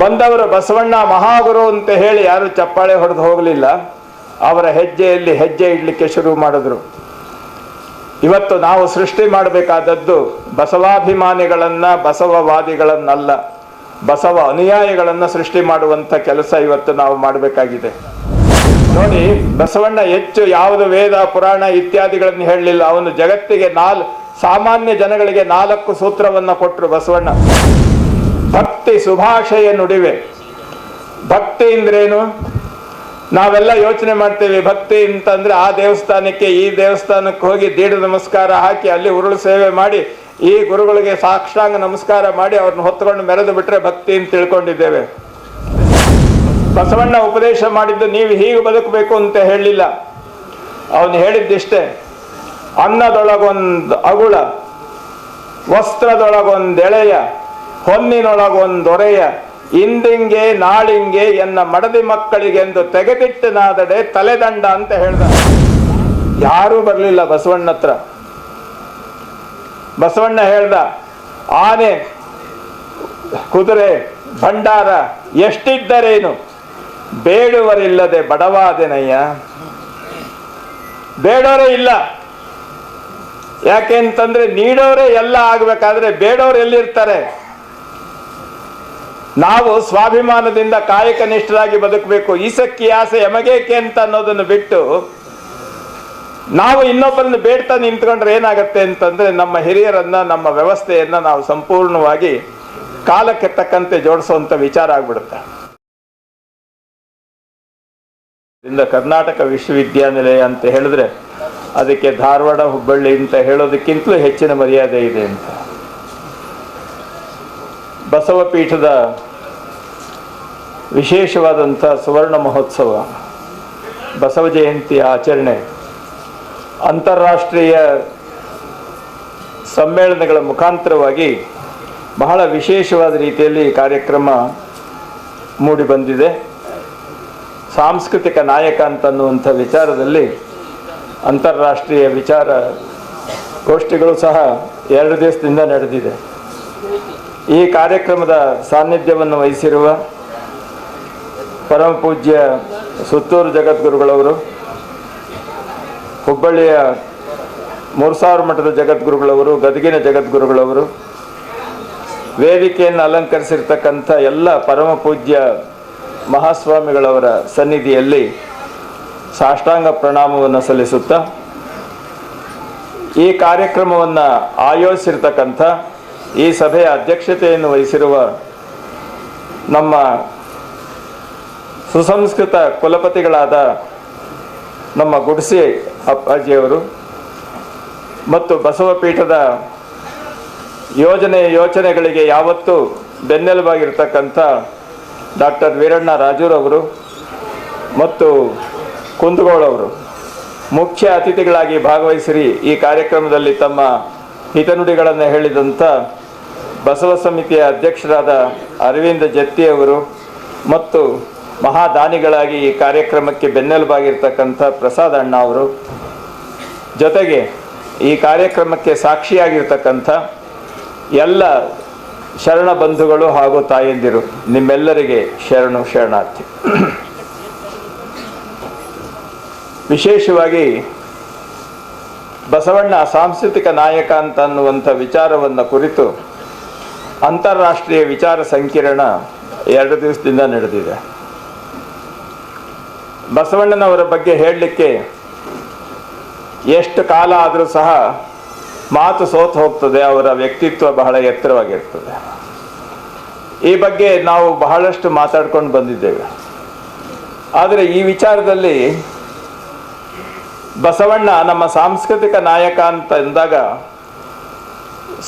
ಬಂದವರು ಬಸವಣ್ಣ ಮಹಾಗುರು ಅಂತ ಹೇಳಿ ಯಾರು ಚಪ್ಪಾಳೆ ಹೊಡೆದು ಹೋಗಲಿಲ್ಲ. ಅವರ ಹೆಜ್ಜೆಯಲ್ಲಿ ಹೆಜ್ಜೆ ಇಡಲಿಕ್ಕೆ ಶುರು ಮಾಡಿದ್ರು. ಇವತ್ತು ನಾವು ಸೃಷ್ಟಿ ಮಾಡಬೇಕಾದದ್ದು ಬಸವಾಭಿಮಾನಿಗಳನ್ನ ಬಸವವಾದಿಗಳನ್ನಲ್ಲ, ಬಸವ ಅನುಯಾಯಿಗಳನ್ನ ಸೃಷ್ಟಿ ಮಾಡುವಂತ ಕೆಲಸ ಇವತ್ತು ನಾವು ಮಾಡಬೇಕಾಗಿದೆ. ನೋಡಿ, ಬಸವಣ್ಣ ಹೆಚ್ಚು ಯಾವುದು ವೇದ, ಪುರಾಣ ಇತ್ಯಾದಿಗಳನ್ನು ಹೇಳಲಿಲ್ಲ. ಅವನು ಜಗತ್ತಿಗೆ ನಾಲ್, ಸಾಮಾನ್ಯ ಜನಗಳಿಗೆ ನಾಲ್ಕು ಸೂತ್ರವನ್ನ ಕೊಟ್ಟರು ಬಸವಣ್ಣ. ಭಕ್ತಿ ಸುಭಾಷೆಯ ನುಡಿವೆ. ಭಕ್ತಿ ಅಂದ್ರೇನು? ನಾವೆಲ್ಲ ಯೋಚನೆ ಮಾಡ್ತೇವೆ, ಭಕ್ತಿ ಅಂತಂದ್ರೆ ಆ ದೇವಸ್ಥಾನಕ್ಕೆ, ಈ ದೇವಸ್ಥಾನಕ್ಕೆ ಹೋಗಿ ದೀಢ ನಮಸ್ಕಾರ ಹಾಕಿ ಅಲ್ಲಿ ಉರುಳು ಸೇವೆ ಮಾಡಿ, ಈ ಗುರುಗಳಿಗೆ ಸಾಕ್ಷಾಂಗ ನಮಸ್ಕಾರ ಮಾಡಿ ಅವ್ರನ್ನ ಹೊತ್ಕೊಂಡು ಮೆರೆದು ಬಿಟ್ರೆ ಭಕ್ತಿ ಅಂತ ತಿಳ್ಕೊಂಡಿದ್ದೇವೆ. ಬಸವಣ್ಣ ಉಪದೇಶ ಮಾಡಿದ್ದು, ನೀವು ಹೀಗೆ ಬದುಕಬೇಕು ಅಂತ ಹೇಳಲಿಲ್ಲ ಅವನು ಹೇಳಿದ್ದಿಷ್ಟೇ, ಅನ್ನದೊಳಗೊಂದು ಅಗುಳ ವಸ್ತ್ರದೊಳಗೊಂದೆಳೆಯ ಹೊನ್ನಿನೊಳಗೊಂದೊರೆಯ ಇಂದಿಂಗೆ ನಾಳಿಂಗೆ ಎನ್ನ ಮಡದಿ ಮಕ್ಕಳಿಗೆಂದು ತೆಗೆದಿಟ್ಟನಾದಡೆ ತಲೆದಂಡ ಅಂತ ಹೇಳ್ದ ಯಾರೂ ಬರಲಿಲ್ಲ ಬಸವಣ್ಣತ್ರ. ಬಸವಣ್ಣ ಹೇಳ್ದ, ಆನೆ, ಕುದುರೆ, ಭಂಡಾರ ಎಷ್ಟಿದ್ದರೇನು? ಬೇಡುವರಿಲ್ಲದೆ ಬಡವಾದೆನಯ್ಯ. ಬೇಡೋರೇ ಇಲ್ಲ. ಯಾಕೆ ಅಂತಂದ್ರೆ ನೀಡೋರೇ ಎಲ್ಲ ಆಗ್ಬೇಕಾದ್ರೆ ಬೇಡೋರು ಎಲ್ಲಿರ್ತಾರೆ? ನಾವು ಸ್ವಾಭಿಮಾನದಿಂದ ಕಾಯಕ ನಿಷ್ಠರಾಗಿ ಬದುಕಬೇಕು. ಈಸಕ್ಕಿ ಆಸೆ ಎಮಗೇಕೆ ಅಂತ ಅನ್ನೋದನ್ನು ಬಿಟ್ಟು ನಾವು ಇನ್ನೊಬ್ಬರನ್ನು ಬೇಡ್ತಾ ನಿಂತ್ಕೊಂಡ್ರೆ ಏನಾಗತ್ತೆ ಅಂತಂದ್ರೆ ನಮ್ಮ ಹಿರಿಯರನ್ನ, ನಮ್ಮ ವ್ಯವಸ್ಥೆಯನ್ನ ನಾವು ಸಂಪೂರ್ಣವಾಗಿ ಕಾಲಕ್ಕೆ ತಕ್ಕಂತೆ ಜೋಡಿಸುವಂತ ವಿಚಾರ ಆಗ್ಬಿಡುತ್ತೆ. ಕರ್ನಾಟಕ ವಿಶ್ವವಿದ್ಯಾನಿಲಯ ಅಂತ ಹೇಳಿದ್ರೆ ಅದಕ್ಕೆ ಧಾರವಾಡ, ಹುಬ್ಬಳ್ಳಿ ಅಂತ ಹೇಳೋದಕ್ಕಿಂತಲೂ ಹೆಚ್ಚಿನ ಮರ್ಯಾದೆ ಇದೆ ಅಂತ. ಬಸವಪೀಠದ ವಿಶೇಷವಾದಂಥ ಸುವರ್ಣ ಮಹೋತ್ಸವ, ಬಸವ ಜಯಂತಿ ಆಚರಣೆ, ಅಂತಾರಾಷ್ಟ್ರೀಯ ಸಮ್ಮೇಳನಗಳ ಮುಖಾಂತರವಾಗಿ ಬಹಳ ವಿಶೇಷವಾದ ರೀತಿಯಲ್ಲಿ ಕಾರ್ಯಕ್ರಮ ಮೂಡಿಬಂದಿದೆ ಸಾಂಸ್ಕೃತಿಕ ನಾಯಕ ಅಂತನ್ನುವಂಥ ವಿಚಾರದಲ್ಲಿ ಅಂತಾರಾಷ್ಟ್ರೀಯ ವಿಚಾರ ಗೋಷ್ಠಿಗಳು ಸಹ ಎರಡು ದಿವಸದಿಂದ ನಡೆದಿದೆ. ಈ ಕಾರ್ಯಕ್ರಮದ ಸಾನ್ನಿಧ್ಯವನ್ನು ವಹಿಸಿರುವ ಪರಮ ಪೂಜ್ಯ ಸುತ್ತೂರು ಜಗದ್ಗುರುಗಳವರು, ಹುಬ್ಬಳ್ಳಿಯ ಮೂರು ಸಾವಿರ ಮಠದ ಜಗದ್ಗುರುಗಳವರು, ಗದಗಿನ ಜಗದ್ಗುರುಗಳವರು, ವೇದಿಕೆಯನ್ನು ಅಲಂಕರಿಸಿರ್ತಕ್ಕಂಥ ಎಲ್ಲ ಪರಮ ಪೂಜ್ಯ ಮಹಾಸ್ವಾಮಿಗಳವರ ಸನ್ನಿಧಿಯಲ್ಲಿ ಸಾಷ್ಟಾಂಗ ಪ್ರಣಾಮವನ್ನು ಸಲ್ಲಿಸುತ್ತಾ ಈ ಕಾರ್ಯಕ್ರಮವನ್ನು ಆಯೋಜಿಸಿರ್ತಕ್ಕಂಥ ಈ ಸಭೆಯ ಅಧ್ಯಕ್ಷತೆಯನ್ನು ವಹಿಸಿರುವ ನಮ್ಮ ಸುಸಂಸ್ಕೃತ ಕುಲಪತಿಗಳಾದ ನಮ್ಮ ಗುಡ್ಸಿ ಅಪ್ಪಾಜಿಯವರು ಮತ್ತು ಬಸವಪೀಠದ ಯೋಜನೆ ಯೋಚನೆಗಳಿಗೆ ಯಾವತ್ತೂ ಬೆನ್ನೆಲುಬಾಗಿರ್ತಕ್ಕಂಥ ಡಾಕ್ಟರ್ ವೀರಣ್ಣ ರಾಜೂರವರು ಮತ್ತು ಕುಂದಗೋಳವರು. ಮುಖ್ಯ ಅತಿಥಿಗಳಾಗಿ ಭಾಗವಹಿಸಿರಿ ಈ ಕಾರ್ಯಕ್ರಮದಲ್ಲಿ ತಮ್ಮ ಹಿತನುಡಿಗಳನ್ನು ಹೇಳಿದಂಥ ಬಸವ ಸಮಿತಿಯ ಅಧ್ಯಕ್ಷರಾದ ಅರವಿಂದ ಜತ್ತಿಯವರು ಮತ್ತು ಮಹಾದಾನಿಗಳಾಗಿ ಈ ಕಾರ್ಯಕ್ರಮಕ್ಕೆ ಬೆನ್ನೆಲುಬಾಗಿರ್ತಕ್ಕಂಥ ಪ್ರಸಾದ್ ಅಣ್ಣ ಅವರು. ಜೊತೆಗೆ ಈ ಕಾರ್ಯಕ್ರಮಕ್ಕೆ ಸಾಕ್ಷಿಯಾಗಿರ್ತಕ್ಕಂಥ ಎಲ್ಲ ಶರಣ ಬಂಧುಗಳು ಹಾಗೂ ತಾಯಂದಿರು, ನಿಮ್ಮೆಲ್ಲರಿಗೆ ಶರಣು ಶರಣಾರ್ಥಿ. ವಿಶೇಷವಾಗಿ ಬಸವಣ್ಣ ಸಾಂಸ್ಕೃತಿಕ ನಾಯಕ ಅಂತ ಅನ್ನುವಂಥ ವಿಚಾರವನ್ನು ಕುರಿತು ಅಂತಾರಾಷ್ಟ್ರೀಯ ವಿಚಾರ ಸಂಕಿರಣ ಎರಡು ದಿವಸದಿಂದ ನಡೆದಿದೆ. ಬಸವಣ್ಣನವರ ಬಗ್ಗೆ ಹೇಳಲಿಕ್ಕೆ ಎಷ್ಟು ಕಾಲ ಆದರೂ ಸಹ ಮಾತು ಸೋತು ಹೋಗ್ತದೆ, ಅವರ ವ್ಯಕ್ತಿತ್ವ ಬಹಳ ಎತ್ತರವಾಗಿರ್ತದೆ. ಈ ಬಗ್ಗೆ ನಾವು ಬಹಳಷ್ಟು ಮಾತಾಡ್ಕೊಂಡು ಬಂದಿದ್ದೇವೆ. ಆದರೆ ಈ ವಿಚಾರದಲ್ಲಿ ಬಸವಣ್ಣ ನಮ್ಮ ಸಾಂಸ್ಕೃತಿಕ ನಾಯಕ ಅಂತ ಎಂದಾಗ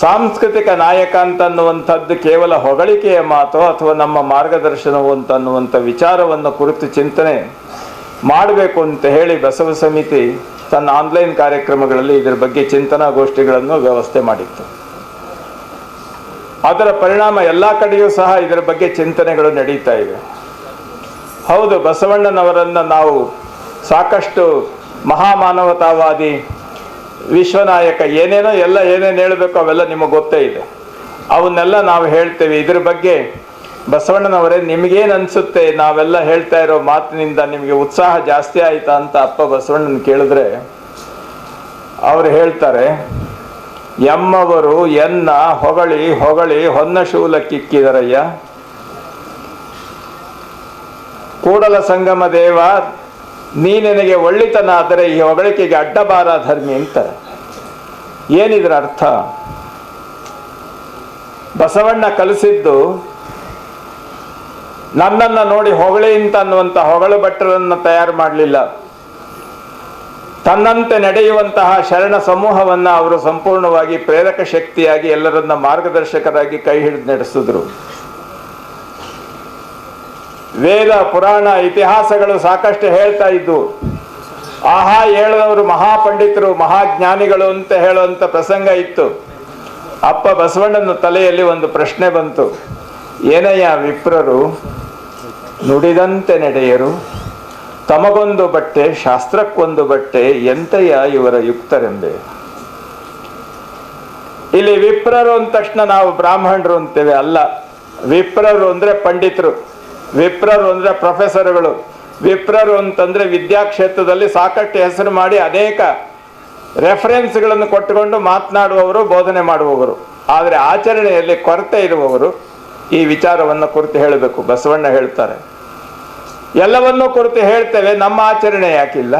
ಸಾಂಸ್ಕೃತಿಕ ನಾಯಕ ಅಂತ ಅನ್ನುವಂಥದ್ದು ಕೇವಲ ಹೊಗಳಿಕೆಯ ಮಾತು ಅಥವಾ ನಮ್ಮ ಮಾರ್ಗದರ್ಶನವು ಅಂತ ಅನ್ನುವಂಥ ವಿಚಾರವನ್ನು ಕುರಿತು ಚಿಂತನೆ ಮಾಡಬೇಕು ಅಂತ ಹೇಳಿ ಬಸವ ಸಮಿತಿ ತನ್ನ ಆನ್ಲೈನ್ ಕಾರ್ಯಕ್ರಮಗಳಲ್ಲಿ ಇದರ ಬಗ್ಗೆ ಚಿಂತನಾ ಗೋಷ್ಠಿಗಳನ್ನು ವ್ಯವಸ್ಥೆ ಮಾಡಿತ್ತು. ಅದರ ಪರಿಣಾಮ ಎಲ್ಲ ಕಡೆಯೂ ಸಹ ಇದರ ಬಗ್ಗೆ ಚಿಂತನೆಗಳು ನಡೀತಾ ಇವೆ. ಹೌದು, ಬಸವಣ್ಣನವರನ್ನು ನಾವು ಸಾಕಷ್ಟು ಮಹಾಮಾನವತಾವಾದಿ ವಿಶ್ವನಾಯಕ ಏನೇನೋ ಎಲ್ಲ ಏನೇನು ಹೇಳಬೇಕು ಅವೆಲ್ಲ ನಿಮಗೆ ಗೊತ್ತೇ ಇದೆ. ಅವನ್ನೆಲ್ಲ ನಾವು ಹೇಳ್ತೇವೆ. ಇದ್ರ ಬಗ್ಗೆ ಬಸವಣ್ಣನವರೇ, ನಿಮಗೇನು ಅನ್ಸುತ್ತೆ? ನಾವೆಲ್ಲ ಹೇಳ್ತಾ ಇರೋ ಮಾತಿನಿಂದ ನಿಮಗೆ ಉತ್ಸಾಹ ಜಾಸ್ತಿ ಆಯ್ತಾ ಅಂತ ಅಪ್ಪ ಬಸವಣ್ಣನ ಕೇಳಿದ್ರೆ ಅವ್ರು ಹೇಳ್ತಾರೆ ಎಮ್ಮವರು ಎನ್ನ ಹೊಗಳಿ ಹೊಗಳಿ ಹೊನ್ನ ಶೂಲ ಕಿಕ್ಕಿದರಯ್ಯ. ಕೂಡಲ ಸಂಗಮ ದೇವ ನೀ ನಿನಗೆ ಒಳ್ಳಿತನ ಆದರೆ ಈ ಹೊಗಳಿಕೆಗೆ ಅಡ್ಡಬಾರ ಧರ್ಮಿ ಅಂತ. ಏನಿದ್ರ ಅರ್ಥ? ಬಸವಣ್ಣ ಕಲಿಸಿದ್ದು ನನ್ನನ್ನು ನೋಡಿ ಹೊಗಳಿ ಅಂತ ಅನ್ನುವಂಥ ಹೊಗಳು ಭಟ್ಟರನ್ನು ತಯಾರು ಮಾಡಲಿಲ್ಲ. ತನ್ನಂತೆ ನಡೆಯುವಂತಹ ಶರಣ ಸಮೂಹವನ್ನ ಅವರು ಸಂಪೂರ್ಣವಾಗಿ ಪ್ರೇರಕ ಶಕ್ತಿಯಾಗಿ ಎಲ್ಲರನ್ನ ಮಾರ್ಗದರ್ಶಕರಾಗಿ ಕೈ ಹಿಡಿದು ನಡೆಸಿದ್ರು. ವೇದ, ಪುರಾಣ, ಇತಿಹಾಸಗಳು ಸಾಕಷ್ಟು ಹೇಳ್ತಾ ಇದ್ದು, ಆಹಾ, ಹೇಳಿದವರು ಮಹಾಪಂಡಿತರು, ಮಹಾಜ್ಞಾನಿಗಳು ಅಂತ ಹೇಳುವಂತ ಪ್ರಸಂಗ ಇತ್ತು. ಅಪ್ಪ ಬಸವಣ್ಣನ ತಲೆಯಲ್ಲಿ ಒಂದು ಪ್ರಶ್ನೆ ಬಂತು. ಏನಯ್ಯ ವಿಪ್ರರು? ನುಡಿದಂತೆ ನಡೆಯರು. ತಮಗೊಂದು ಬಟ್ಟೆ, ಶಾಸ್ತ್ರಕ್ಕೊಂದು ಬಟ್ಟೆ ಎಂತಯ್ಯ ಇವರ ಯುಕ್ತರೆಂದೆ? ಇಲ್ಲಿ ವಿಪ್ರರು ಅಂದ ತಕ್ಷಣ ನಾವು ಬ್ರಾಹ್ಮಣರು ಅಂತೇವೆ ಅಲ್ಲ. ವಿಪ್ರರು ಅಂದ್ರೆ ಪಂಡಿತರು. ವಿಪ್ರರು ಅಂದರೆ ಪ್ರೊಫೆಸರ್ಗಳು. ವಿಪ್ರರು ಅಂತಂದ್ರೆ ವಿದ್ಯಾಕ್ಷೇತ್ರದಲ್ಲಿ ಸಾಕಷ್ಟು ಹೆಸರು ಮಾಡಿ ಅನೇಕ ರೆಫರೆನ್ಸ್ಗಳನ್ನು ಕೊಟ್ಟುಕೊಂಡು ಮಾತನಾಡುವವರು, ಬೋಧನೆ ಮಾಡುವವರು. ಆದರೆ ಆಚರಣೆಯಲ್ಲಿ ಕೊರತೆ ಇರುವವರು ಈ ವಿಚಾರವನ್ನು ಕುರಿತು ಹೇಳಬೇಕು. ಬಸವಣ್ಣ ಹೇಳ್ತಾರೆ, ಎಲ್ಲವನ್ನೂ ಕುರಿತು ಹೇಳ್ತೇವೆ. ನಮ್ಮ ಆಚರಣೆ ಯಾಕಿಲ್ಲ?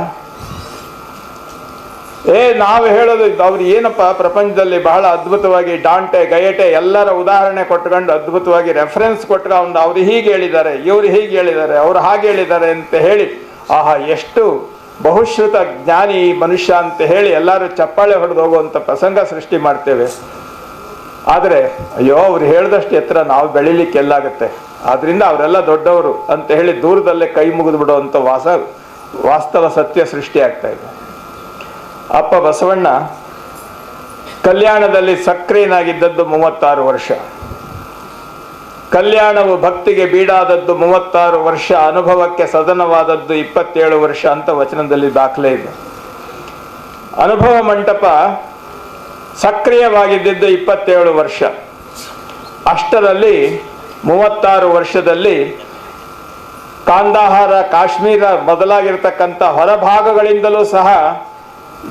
ಏ, ನಾವು ಹೇಳೋದು ಅವ್ರು ಏನಪ್ಪ, ಪ್ರಪಂಚದಲ್ಲಿ ಬಹಳ ಅದ್ಭುತವಾಗಿ ಡಾಂಟೆ, ಗಯಟೆ ಎಲ್ಲರ ಉದಾಹರಣೆ ಕೊಟ್ಕೊಂಡು ಅದ್ಭುತವಾಗಿ ರೆಫರೆನ್ಸ್ ಅವನು ಅವ್ರು ಹೀಗೆ ಹೇಳಿದ್ದಾರೆ, ಇವ್ರು ಹೀಗೆ ಹೇಳಿದ್ದಾರೆ, ಅವ್ರು ಹಾಗೆ ಹೇಳಿದ್ದಾರೆ ಅಂತ ಹೇಳಿ, ಆಹಾ, ಎಷ್ಟು ಬಹುಶ್ರುತ ಜ್ಞಾನಿ ಮನುಷ್ಯ ಅಂತ ಹೇಳಿ ಎಲ್ಲರೂ ಚಪ್ಪಾಳೆ ಹೊಡೆದು ಹೋಗುವಂಥ ಪ್ರಸಂಗ ಸೃಷ್ಟಿ ಮಾಡ್ತೇವೆ. ಆದರೆ, ಅಯ್ಯೋ, ಅವ್ರು ಹೇಳಿದಷ್ಟು ಎತ್ತರ ನಾವು ಬೆಳಿಲಿಕ್ಕೆ ಎಲ್ಲಾಗುತ್ತೆ. ಆದ್ರಿಂದ ಅವರೆಲ್ಲ ದೊಡ್ಡವರು ಅಂತ ಹೇಳಿ ದೂರದಲ್ಲೇ ಕೈ ಮುಗಿದು ಬಿಡುವಂಥ ವಾಸ, ವಾಸ್ತವ ಸತ್ಯ ಸೃಷ್ಟಿ ಆಗ್ತಾ ಇದೆ. ಅಪ್ಪ ಬಸವಣ್ಣ ಕಲ್ಯಾಣದಲ್ಲಿ ಸಕ್ರಿಯನಾಗಿದ್ದದ್ದು ಮೂವತ್ತಾರು ವರ್ಷ. ಕಲ್ಯಾಣವು ಭಕ್ತಿಗೆ ಬೀಡಾದದ್ದು ಮೂವತ್ತಾರು ವರ್ಷ, ಅನುಭವಕ್ಕೆ ಸದನವಾದದ್ದು ಇಪ್ಪತ್ತೇಳು ವರ್ಷ ಅಂತ ವಚನದಲ್ಲಿ ದಾಖಲೆ ಇದೆ. ಅನುಭವ ಮಂಟಪ ಸಕ್ರಿಯವಾಗಿದ್ದದ್ದು ಇಪ್ಪತ್ತೇಳು ವರ್ಷ. ಅಷ್ಟರಲ್ಲಿ ಮೂವತ್ತಾರು ವರ್ಷದಲ್ಲಿ ಕಾಂದಾಹಾರ, ಕಾಶ್ಮೀರ ಮೊದಲಾಗಿರ್ತಕ್ಕಂಥ ಹೊರಭಾಗಗಳಿಂದಲೂ ಸಹ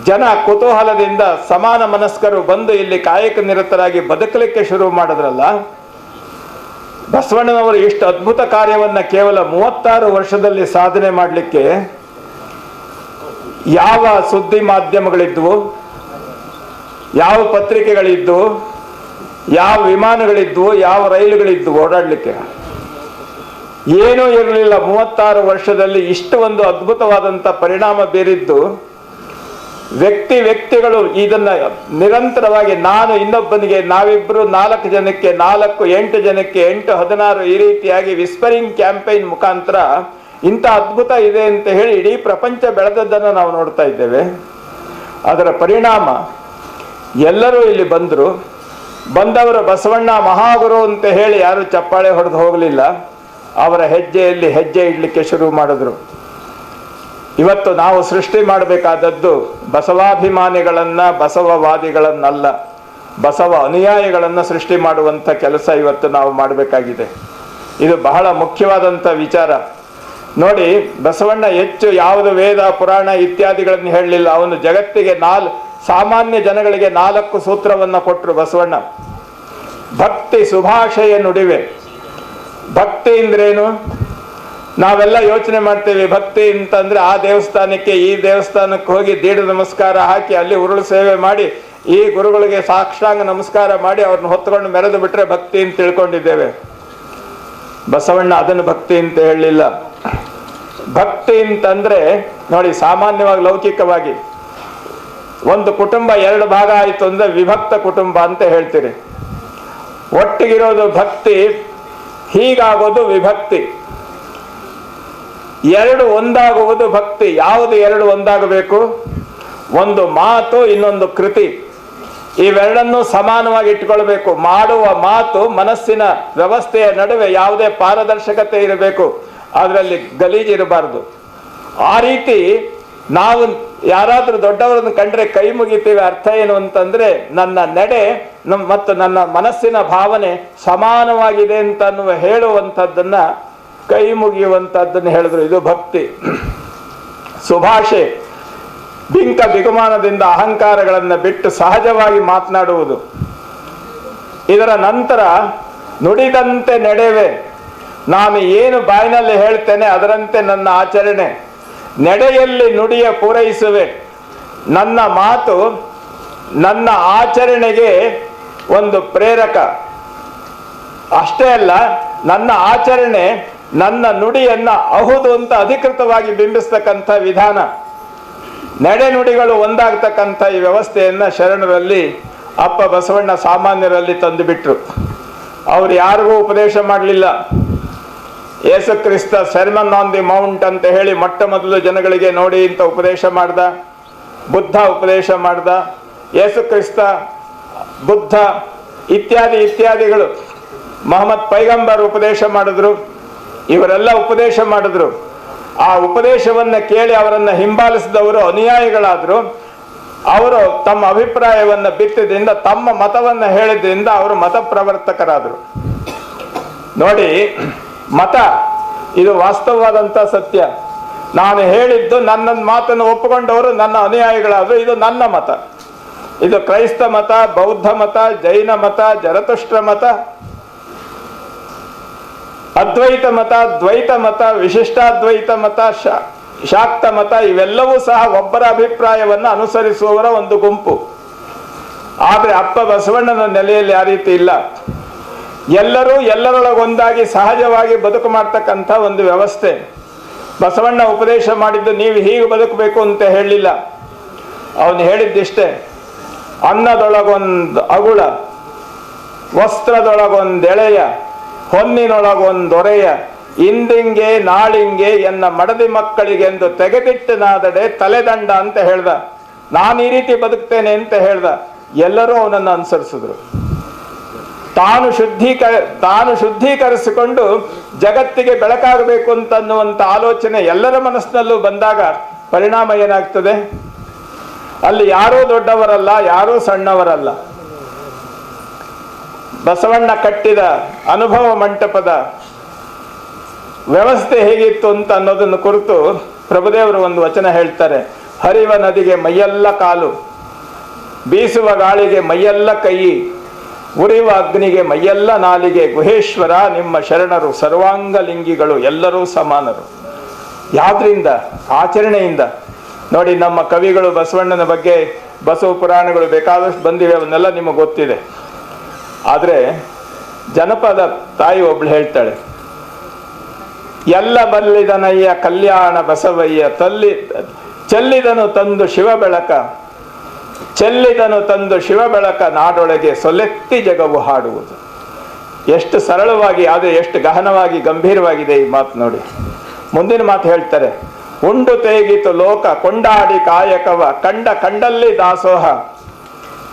ಜನ ಕುತೂಹಲದಿಂದ ಸಮಾನ ಮನಸ್ಕರು ಬಂದು ಇಲ್ಲಿ ಕಾಯಕ ನಿರತರಾಗಿ ಬದುಕಲಿಕ್ಕೆ ಶುರು ಮಾಡಿದ್ರಲ್ಲ, ಬಸವಣ್ಣನವರು ಇಷ್ಟು ಅದ್ಭುತ ಕಾರ್ಯವನ್ನ ಕೇವಲ ಮೂವತ್ತಾರು ವರ್ಷದಲ್ಲಿ ಸಾಧನೆ ಮಾಡಲಿಕ್ಕೆ ಯಾವ ಸುದ್ದಿ ಮಾಧ್ಯಮಗಳಿದ್ವು, ಯಾವ ಪತ್ರಿಕೆಗಳಿದ್ವು, ಯಾವ ವಿಮಾನಗಳಿದ್ವು, ಯಾವ ರೈಲುಗಳಿದ್ವು ಓಡಾಡಲಿಕ್ಕೆ? ಏನೂ ಇರಲಿಲ್ಲ. ಮೂವತ್ತಾರು ವರ್ಷದಲ್ಲಿ ಇಷ್ಟು ಒಂದು ಅದ್ಭುತವಾದಂಥ ಪರಿಣಾಮ ಬೀರಿದ್ದು ವ್ಯಕ್ತಿ ವ್ಯಕ್ತಿಗಳು ಇದನ್ನ ನಿರಂತರವಾಗಿ ನಾನು ಇನ್ನೊಬ್ಬನಿಗೆ ನಾವಿಬ್ರು ನಾಲ್ಕು ಜನಕ್ಕೆ ನಾಲ್ಕು ಎಂಟು ಜನಕ್ಕೆ ಎಂಟು ಹದಿನಾರು ಈ ರೀತಿಯಾಗಿ ವಿಸ್ಪರಿಂಗ್ ಕ್ಯಾಂಪೈನ್ ಮುಖಾಂತರ ಇಂಥ ಅದ್ಭುತ ಇದೆ ಅಂತ ಹೇಳಿ ಇಡೀ ಪ್ರಪಂಚ ಬೆಳೆದದ್ದನ್ನು ನಾವು ನೋಡ್ತಾ ಇದ್ದೇವೆ. ಅದರ ಪರಿಣಾಮ ಎಲ್ಲರೂ ಇಲ್ಲಿ ಬಂದರು. ಬಂದವರು ಬಸವಣ್ಣ ಮಹಾಗುರು ಅಂತ ಹೇಳಿ ಯಾರು ಚಪ್ಪಾಳೆ ಹೊಡೆದು ಹೋಗಲಿಲ್ಲ. ಅವರ ಹೆಜ್ಜೆಯಲ್ಲಿ ಹೆಜ್ಜೆ ಇಡಲಿಕ್ಕೆ ಶುರು ಮಾಡಿದ್ರು. ಇವತ್ತು ನಾವು ಸೃಷ್ಟಿ ಮಾಡಬೇಕಾದದ್ದು ಬಸವಾಭಿಮಾನಿಗಳನ್ನ ಬಸವವಾದಿಗಳನ್ನಲ್ಲ, ಬಸವ ಅನುಯಾಯಿಗಳನ್ನ ಸೃಷ್ಟಿ ಮಾಡುವಂಥ ಕೆಲಸ ಇವತ್ತು ನಾವು ಮಾಡಬೇಕಾಗಿದೆ. ಇದು ಬಹಳ ಮುಖ್ಯವಾದಂಥ ವಿಚಾರ. ನೋಡಿ, ಬಸವಣ್ಣ ಹೆಚ್ಚು ಯಾವುದು ವೇದ, ಪುರಾಣ ಇತ್ಯಾದಿಗಳನ್ನು ಹೇಳಲಿಲ್ಲ. ಅವನು ಜಗತ್ತಿಗೆ ನಾಲ್, ಸಾಮಾನ್ಯ ಜನಗಳಿಗೆ ನಾಲ್ಕು ಸೂತ್ರವನ್ನು ಕೊಟ್ಟರು ಬಸವಣ್ಣ. ಭಕ್ತಿ ಸುಭಾಷೆಯ ನುಡಿವೆ. ಭಕ್ತಿ ಅಂದ್ರೇನು ನಾವೆಲ್ಲ ಯೋಚನೆ ಮಾಡ್ತೇವೆ, ಭಕ್ತಿ ಅಂತಂದ್ರೆ ಆ ದೇವಸ್ಥಾನಕ್ಕೆ, ಈ ದೇವಸ್ಥಾನಕ್ಕೆ ಹೋಗಿ ದೀಡ ನಮಸ್ಕಾರ ಹಾಕಿ ಅಲ್ಲಿ ಉರುಳು ಸೇವೆ ಮಾಡಿ, ಈ ಗುರುಗಳಿಗೆ ಸಾಕ್ಷಾಂಗ ನಮಸ್ಕಾರ ಮಾಡಿ ಅವ್ರನ್ನ ಹೊತ್ಕೊಂಡು ಮೆರೆದು ಬಿಟ್ರೆ ಭಕ್ತಿ ಅಂತ ತಿಳ್ಕೊಂಡಿದ್ದೇವೆ. ಬಸವಣ್ಣ ಅದನ್ನು ಭಕ್ತಿ ಅಂತ ಹೇಳಲಿಲ್ಲ. ಭಕ್ತಿ ಅಂತಂದ್ರೆ, ನೋಡಿ ಸಾಮಾನ್ಯವಾಗಿ, ಲೌಕಿಕವಾಗಿ, ಒಂದು ಕುಟುಂಬ ಎರಡು ಭಾಗ ಆಯಿತು ಅಂದ್ರೆ ವಿಭಕ್ತ ಕುಟುಂಬ ಅಂತ ಹೇಳ್ತೀರಿ. ಒಟ್ಟಿಗಿರೋದು ಭಕ್ತಿ, ಹೀಗಾಗೋದು ವಿಭಕ್ತಿ. ಎರಡು ಒಂದಾಗುವುದು ಭಕ್ತಿ. ಯಾವುದು ಎರಡು ಒಂದಾಗಬೇಕು? ಒಂದು ಮಾತು, ಇನ್ನೊಂದು ಕೃತಿ. ಇವೆರಡನ್ನೂ ಸಮಾನವಾಗಿ ಇಟ್ಕೊಳ್ಬೇಕು ಮಾಡುವ ಮಾತು ಮನಸ್ಸಿನ ವ್ಯವಸ್ಥೆಯ ನಡುವೆ ಯಾವುದೇ ಪಾರದರ್ಶಕತೆ ಇರಬೇಕು. ಅದರಲ್ಲಿ ಗಲೀಜಿರಬಾರದು ಆ ರೀತಿ ನಾವು ಯಾರಾದರೂ ದೊಡ್ಡವರನ್ನು ಕಂಡ್ರೆ ಕೈ ಮುಗಿತೀವಿ. ಅರ್ಥ ಏನು ಅಂತಂದ್ರೆ ನನ್ನ ನಡೆ ಮತ್ತು ನನ್ನ ಮನಸ್ಸಿನ ಭಾವನೆ ಸಮಾನವಾಗಿದೆ ಅಂತ ಅನ್ನುವ ಹೇಳುವಂಥದ್ದನ್ನ ಕೈ ಮುಗಿಯುವಂಥದ್ದನ್ನು ಹೇಳಿದ್ರು, ಇದು ಭಕ್ತಿ. ಸುಭಾಷೆ. ಬಿಂಕ ಬಿಗುಮಾನದಿಂದ ಅಹಂಕಾರಗಳನ್ನು ಬಿಟ್ಟು ಸಹಜವಾಗಿ ಮಾತನಾಡುವುದು. ಇದರ ನಂತರ, ನುಡಿದಂತೆ ನಡೆವೆ. ನಾನು ಏನು ಬಾಯಿನಲ್ಲಿ ಹೇಳ್ತೇನೆ, ಅದರಂತೆ ನನ್ನ ಆಚರಣೆ. ನಡೆಯಲ್ಲಿ ನುಡಿಯ ಪೂರೈಸುವೆ. ನನ್ನ ಮಾತು, ನನ್ನ ಆಚರಣೆಗೆ ಒಂದು ಪ್ರೇರಕ. ಅಷ್ಟೇ ಅಲ್ಲ, ನನ್ನ ಆಚರಣೆ ನನ್ನ ನುಡಿಯನ್ನ ಅಹುದು ಅಂತ ಅಧಿಕೃತವಾಗಿ ಬಿಂಬಿಸ್ತಕ್ಕಂಥ ವಿಧಾನ. ನಡೆ ನುಡಿಗಳು ಒಂದಾಗ್ತಕ್ಕಂಥ ಈ ವ್ಯವಸ್ಥೆಯನ್ನ ಶರಣರಲ್ಲಿ ಅಪ್ಪ ಬಸವಣ್ಣ ಸಾಮಾನ್ಯರಲ್ಲಿ ತಂದುಬಿಟ್ರು. ಅವ್ರು ಯಾರಿಗೂ ಉಪದೇಶ ಮಾಡಲಿಲ್ಲ. Yesu Krista sermon on the mount ಅಂತ ಹೇಳಿ ಮೊಟ್ಟ ಮೊದಲು ಜನಗಳಿಗೆ ನೋಡಿ ಅಂತ ಉಪದೇಶ ಮಾಡ್ದ, ಬುದ್ಧ ಉಪದೇಶ ಮಾಡ್ದ ಯೇಸು ಕ್ರಿಸ್ತ, ಬುದ್ಧ ಇತ್ಯಾದಿ ಇತ್ಯಾದಿಗಳು. ಮೊಹಮ್ಮದ್ ಪೈಗಂಬರ್ ಉಪದೇಶ ಮಾಡಿದ್ರು. ಇವರೆಲ್ಲ ಉಪದೇಶ ಮಾಡಿದ್ರು. ಆ ಉಪದೇಶವನ್ನ ಕೇಳಿ ಅವರನ್ನ ಹಿಂಬಾಲಿಸಿದವರು ಅನುಯಾಯಿಗಳಾದ್ರು. ಅವರು ತಮ್ಮ ಅಭಿಪ್ರಾಯವನ್ನ ಬಿತ್ತಿದ್ರಿಂದ ತಮ್ಮ ಮತವನ್ನ ಹೇಳಿದ್ರಿಂದ ಅವರು ಮತ ಪ್ರವರ್ತಕರಾದರು. ನೋಡಿ, ಮತ, ಇದು ವಾಸ್ತವವಾದಂತ ಸತ್ಯ. ನಾನು ಹೇಳಿದ್ದು ನನ್ನ ಮಾತನ್ನು ಒಪ್ಪಿಕೊಂಡವರು ನನ್ನ ಅನುಯಾಯಿಗಳಾದ್ರು. ಇದು ನನ್ನ ಮತ. ಇದು ಕ್ರೈಸ್ತ ಮತ, ಬೌದ್ಧ ಮತ, ಜೈನ ಮತ, ಜರತುಷ್ಟ್ರ ಮತ. ಅದ್ವೈತ ಮತ, ದ್ವೈತ ಮತ ವಿಶಿಷ್ಟಾದ್ವೈತ ಮತ ಶಾಕ್ತ ಮತ, ಇವೆಲ್ಲವೂ ಸಹ ಒಬ್ಬರ ಅಭಿಪ್ರಾಯವನ್ನು ಅನುಸರಿಸುವವರ ಒಂದು ಗುಂಪು. ಆದರೆ ಅಪ್ಪ ಬಸವಣ್ಣನ ನೆಲೆಯಲ್ಲಿ ಆ ರೀತಿ ಇಲ್ಲ. ಎಲ್ಲರೂ ಎಲ್ಲರೊಳಗೊಂದಾಗಿ ಸಹಜವಾಗಿ ಬದುಕು ಮಾಡ್ತಕ್ಕಂಥ ಒಂದು ವ್ಯವಸ್ಥೆ. ಬಸವಣ್ಣ ಉಪದೇಶ ಮಾಡಿದ್ದು ನೀವು ಹೀಗೆ ಬದುಕಬೇಕು ಅಂತ ಹೇಳಲಿಲ್ಲ. ಅವನು ಹೇಳಿದ್ದಿಷ್ಟೇ, ಅನ್ನದೊಳಗೊಂದು ಅಗುಳ ವಸ್ತ್ರದೊಳಗೊಂದೆಳೆಯ ಹೊನ್ನಿನೊಳಗೊಂದೊರೆಯ ಇಂದಿಂಗೆ ನಾಳಿಂಗೆ ಎನ್ನ ಮಡದಿ ಮಕ್ಕಳಿಗೆಂದು ತೆಗೆದಿಟ್ಟನಾದಡೆ ತಲೆದಂಡ ಅಂತ ಹೇಳ್ದ. ನಾನು ಈ ರೀತಿ ಬದುಕ್ತೇನೆ ಅಂತ ಹೇಳ್ದ. ಎಲ್ಲರೂ ಅವನನ್ನು ಅನುಸರಿಸಿದ್ರು. ತಾನು ಶುದ್ಧೀಕ, ತಾನು ಶುದ್ಧೀಕರಿಸಿಕೊಂಡು ಜಗತ್ತಿಗೆ ಬೆಳಕಾಗಬೇಕು ಅಂತನ್ನುವಂಥ ಆಲೋಚನೆ ಎಲ್ಲರ ಮನಸ್ಸಿನಲ್ಲೂ ಬಂದಾಗ ಪರಿಣಾಮ ಏನಾಗ್ತದೆ? ಅಲ್ಲಿ ಯಾರೂ ದೊಡ್ಡವರಲ್ಲ, ಯಾರೂ ಸಣ್ಣವರಲ್ಲ. ಬಸವಣ್ಣ ಕಟ್ಟಿದ ಅನುಭವ ಮಂಟಪದ ವ್ಯವಸ್ಥೆ ಹೇಗಿತ್ತು ಅಂತ ಅನ್ನೋದನ್ನು ಕುರಿತು ಪ್ರಭುದೇವರು ಒಂದು ವಚನ ಹೇಳ್ತಾರೆ. ಹರಿವ ನದಿಗೆ ಮೈಯೆಲ್ಲ ಕಾಲು, ಬೀಸುವ ಗಾಳಿಗೆ ಮೈಯೆಲ್ಲ ಕೈ ಉರಿಯುವ ಅಗ್ನಿಗೆ ಮೈಯೆಲ್ಲ ನಾಲಿಗೆ, ಗುಹೇಶ್ವರ ನಿಮ್ಮ ಶರಣರು ಸರ್ವಾಂಗ ಲಿಂಗಿಗಳು ಎಲ್ಲರೂ ಸಮಾನರು. ಯಾವ್ದ್ರಿಂದ? ಆಚರಣೆಯಿಂದ. ನೋಡಿ, ನಮ್ಮ ಕವಿಗಳು ಬಸವಣ್ಣನ ಬಗ್ಗೆ ಬಸವ ಪುರಾಣಗಳು ಬೇಕಾದಷ್ಟು ಬಂದಿವೆ, ಅವನ್ನೆಲ್ಲ ನಿಮಗೆ ಗೊತ್ತಿದೆ. ಆದರೆ ಜನಪದ ತಾಯಿ ಒಬ್ಳು ಹೇಳ್ತಾಳೆ, ಎಲ್ಲ ಬಲ್ಲಿದನಯ್ಯ ಕಲ್ಯಾಣ ಬಸವಯ್ಯ ತಲ್ಲಿ, ಚೆಲ್ಲಿದನು ತಂದು ಶಿವ ಬೆಳಕ, ಚೆಲ್ಲಿದನು ತಂದು ಶಿವ ಬೆಳಕ ನಾಡೊಳಗೆ ಸೊಲೆತ್ತಿ ಜಗವು ಹಾಡುವುದು. ಎಷ್ಟು ಸರಳವಾಗಿ ಆದರೆ ಎಷ್ಟು ಗಹನವಾಗಿ, ಗಂಭೀರವಾಗಿದೆ ಈ ಮಾತು ನೋಡಿ. ಮುಂದಿನ ಮಾತು ಹೇಳ್ತಾರೆ, ಉಂಡು ತೇಗಿತು ಲೋಕ ಕೊಂಡಾಡಿ ಕಾಯಕವ, ಕಂಡ ಕಂಡಲ್ಲಿ ದಾಸೋಹ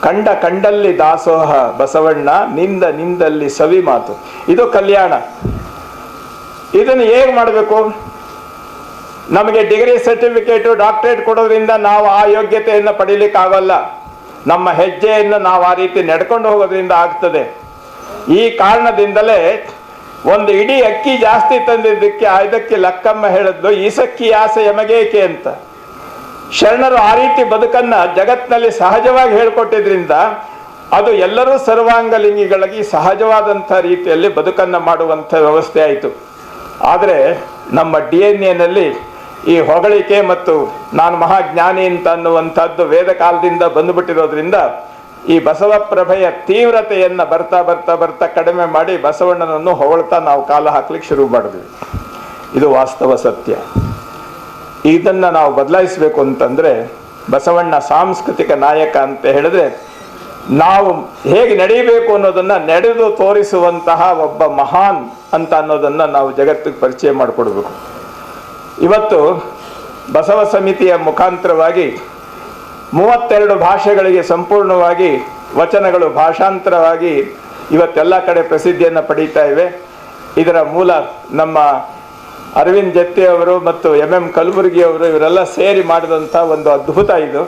ಕಂಡ ಕಂಡಲ್ಲಿ ದಾಸೋಹ ಬಸವಣ್ಣ, ನಿಂದ ನಿಂದಲ್ಲಿ ಸವಿ ಮಾತು. ಇದು ಕಲ್ಯಾಣ. ಇದನ್ನು ಹೇಗೆ ಮಾಡಬೇಕು? ನಮಗೆ ಡಿಗ್ರಿ ಸರ್ಟಿಫಿಕೇಟು, ಡಾಕ್ಟರೇಟ್ ಕೊಡೋದ್ರಿಂದ ನಾವು ಆ ಯೋಗ್ಯತೆಯನ್ನು ಪಡೀಲಿಕ್ಕೆ ಆಗೋಲ್ಲ ನಮ್ಮ ಹೆಜ್ಜೆಯನ್ನು ನಾವು ಆ ರೀತಿ ನಡ್ಕೊಂಡು ಹೋಗೋದ್ರಿಂದ ಆಗ್ತದೆ. ಈ ಕಾರಣದಿಂದಲೇ ಒಂದು ಇಡೀ ಅಕ್ಕಿ ಜಾಸ್ತಿ ತಂದಿದ್ದಕ್ಕೆ ಇದಕ್ಕೆ ಲಕ್ಕಮ್ಮ ಹೇಳಿದ್ಲು ಈಸಕ್ಕಿ ಆಸೆ ಎಮಗೇಕೆ ಅಂತ. ಶರಣರು ಆ ರೀತಿ ಬದುಕನ್ನ ಜಗತ್ತಿನಲ್ಲಿ ಸಹಜವಾಗಿ ಹೇಳ್ಕೊಟ್ಟಿದ್ರಿಂದ ಅದು ಎಲ್ಲರೂ ಸರ್ವಾಂಗಲಿಂಗಿಗಳಿಗೆ ಸಹಜವಾದಂಥ ರೀತಿಯಲ್ಲಿ ಬದುಕನ್ನ ಮಾಡುವಂಥ ವ್ಯವಸ್ಥೆ ಆಯಿತು. ಆದರೆ ನಮ್ಮ ಡಿ ಎನ್ ಎನಲ್ಲಿ ಈ ಹೊಗಳಿಕೆ ಮತ್ತು ನಾನು ಮಹಾಜ್ಞಾನಿ ಅಂತ ಅನ್ನುವಂಥದ್ದು ವೇದ ಕಾಲದಿಂದ ಬಂದುಬಿಟ್ಟಿರೋದ್ರಿಂದ ಈ ಬಸವ ಪ್ರಭೆಯ ತೀವ್ರತೆಯನ್ನು ಬರ್ತಾ ಬರ್ತಾ ಬರ್ತಾ ಕಡಿಮೆ ಮಾಡಿ ಬಸವಣ್ಣನನ್ನು ಹೊಗಳ್ತಾ ನಾವು ಕಾಲ ಹಾಕ್ಲಿಕ್ಕೆ ಶುರು ಮಾಡಿದ್ವಿ. ಇದು ವಾಸ್ತವ ಸತ್ಯ. ಇದನ್ನ ನಾವು ಬದಲಾಯಿಸಬೇಕು ಅಂತಂದ್ರೆ ಬಸವಣ್ಣ ಸಾಂಸ್ಕೃತಿಕ ನಾಯಕ ಅಂತ ಹೇಳಿದ್ರೆ ನಾವು ಹೇಗೆ ನಡೀಬೇಕು ಅನ್ನೋದನ್ನ ನಡೆದು ತೋರಿಸುವಂತಹ ಒಬ್ಬ ಮಹಾನ್ ಅಂತ ಅನ್ನೋದನ್ನ ನಾವು ಜಗತ್ತಿಗೆ ಪರಿಚಯ ಮಾಡಿಕೊಡ್ಬೇಕು. ಇವತ್ತು ಬಸವ ಸಮಿತಿಯ ಮುಖಾಂತರವಾಗಿ ಮೂವತ್ತೆರಡು ಭಾಷೆಗಳಿಗೆ ಸಂಪೂರ್ಣವಾಗಿ ವಚನಗಳು ಅರವಿಂದ್ ಜತ್ತಿ ಅವರು ಮತ್ತು ಎಂ ಎಂ ಕಲಬುರ್ಗಿ ಅವರು ಇವರೆಲ್ಲ ಸೇರಿ ಮಾಡಿದಂಥ ಒಂದು ಅದ್ಭುತ ಇದು.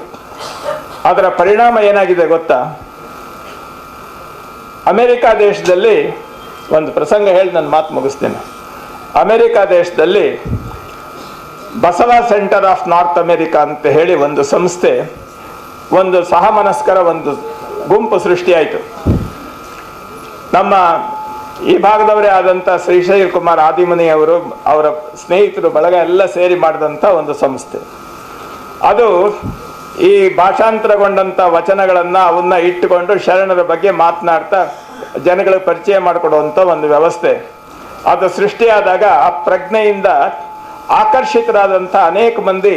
ಅದರ ಪರಿಣಾಮ ಏನಾಗಿದೆ ಗೊತ್ತಾ? ಅಮೆರಿಕ ದೇಶದಲ್ಲಿ ಒಂದು ಪ್ರಸಂಗ ಹೇಳಿ ನನ್ನ ಮಾತು ಮುಗಿಸ್ತೇನೆ. ಅಮೆರಿಕ ದೇಶದಲ್ಲಿ Basava center of North America ಅಂತ ಹೇಳಿ ಒಂದು ಸಂಸ್ಥೆ, ಒಂದು ಸಹಮನಸ್ಕರ ಒಂದು ಗುಂಪು ಸೃಷ್ಟಿಯಾಯಿತು. ನಮ್ಮ ಈ ಭಾಗದವರೇ ಆದಂಥ ಶ್ರೀಶೈಲ್ ಕುಮಾರ್ ಆದಿಮನಿ ಅವರು ಅವರ ಸ್ನೇಹಿತರು, ಬಳಗ ಎಲ್ಲ ಸೇರಿ ಮಾಡಿದಂಥ ಒಂದು ಸಂಸ್ಥೆ. ಅದು ಈ ಭಾಷಾಂತರಗೊಂಡಂಥ ವಚನಗಳನ್ನು ಅವನ್ನ ಇಟ್ಟುಕೊಂಡು ಶರಣರ ಬಗ್ಗೆ ಮಾತನಾಡ್ತಾ ಜನಗಳಿಗೆ ಪರಿಚಯ ಮಾಡಿಕೊಡುವಂಥ ಒಂದು ವ್ಯವಸ್ಥೆ. ಅದು ಸೃಷ್ಟಿಯಾದಾಗ ಆ ಪ್ರಜ್ಞೆಯಿಂದ ಆಕರ್ಷಿತರಾದಂಥ ಅನೇಕ ಮಂದಿ